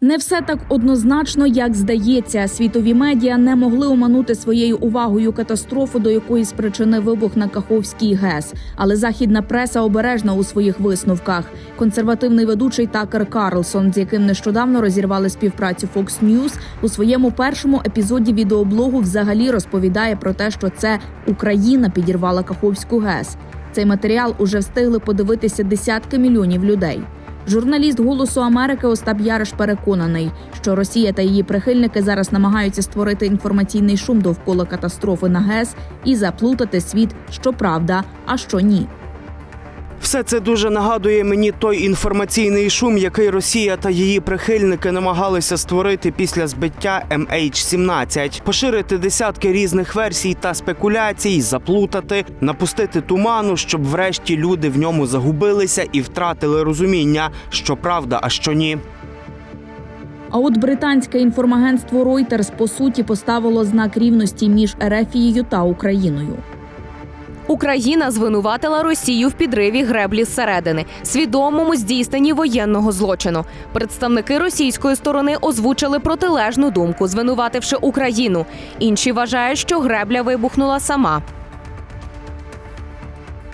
Не все так однозначно, як здається. Світові медіа не могли оманути своєю увагою катастрофу, до якої спричинив вибух на Каховській ГЕС. Але західна преса обережна у своїх висновках. Консервативний ведучий Такер Карлсон, з яким нещодавно розірвали співпрацю Fox News, у своєму першому епізоді відеоблогу взагалі розповідає про те, що це Україна підірвала Каховську ГЕС. Цей матеріал уже встигли подивитися десятки мільйонів людей. Журналіст Голосу Америки Остап Яриш переконаний, що Росія та її прихильники зараз намагаються створити інформаційний шум довкола катастрофи на ГЕС і заплутати світ, що правда, а що ні. Все це дуже нагадує мені той інформаційний шум, який Росія та її прихильники намагалися створити після збиття MH17. поширити десятки різних версій та спекуляцій, заплутати, напустити туману, щоб врешті люди в ньому загубилися і втратили розуміння, що правда, а що ні. А от британське інформагентство Reuters по суті поставило знак рівності між Ерефією та Україною. Україна звинуватила Росію в підриві греблі зсередини, свідомому здійсненні воєнного злочину. Представники російської сторони озвучили протилежну думку, звинувативши Україну. Інші вважають, що гребля вибухнула сама.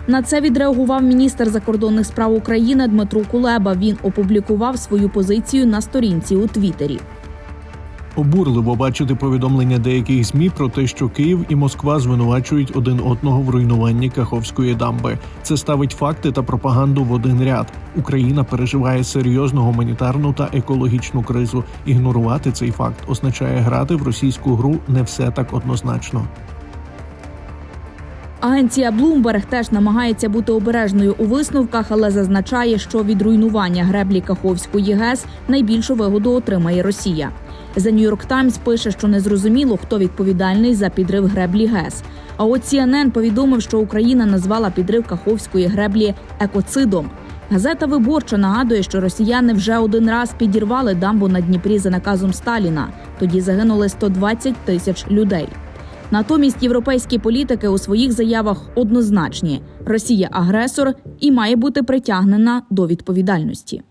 На це відреагував міністр закордонних справ України Дмитро Кулеба. Він опублікував свою позицію на сторінці у Твіттері. Обурливо бачити повідомлення деяких змі про те, що Київ і Москва звинувачують один одного в руйнуванні Каховської дамби. Це ставить факти та пропаганду в один ряд. Україна переживає серйозну гуманітарну та екологічну кризу. Ігнорувати цей факт означає грати в російську гру не все так однозначно. Агенція Bloomberg теж намагається бути обережною у висновках, але зазначає, що від руйнування греблі Каховської ГЕС найбільшу вигоду отримає Росія. The New York Times пише, що незрозуміло, хто відповідальний за підрив греблі ГЕС. А от CNN повідомив, що Україна назвала підрив Каховської греблі екоцидом. Газета Виборча нагадує, що росіяни вже один раз підірвали дамбу на Дніпрі за наказом Сталіна. Тоді загинули 120 тисяч людей. Натомість європейські політики у своїх заявах однозначні: Росія агресор і має бути притягнена до відповідальності.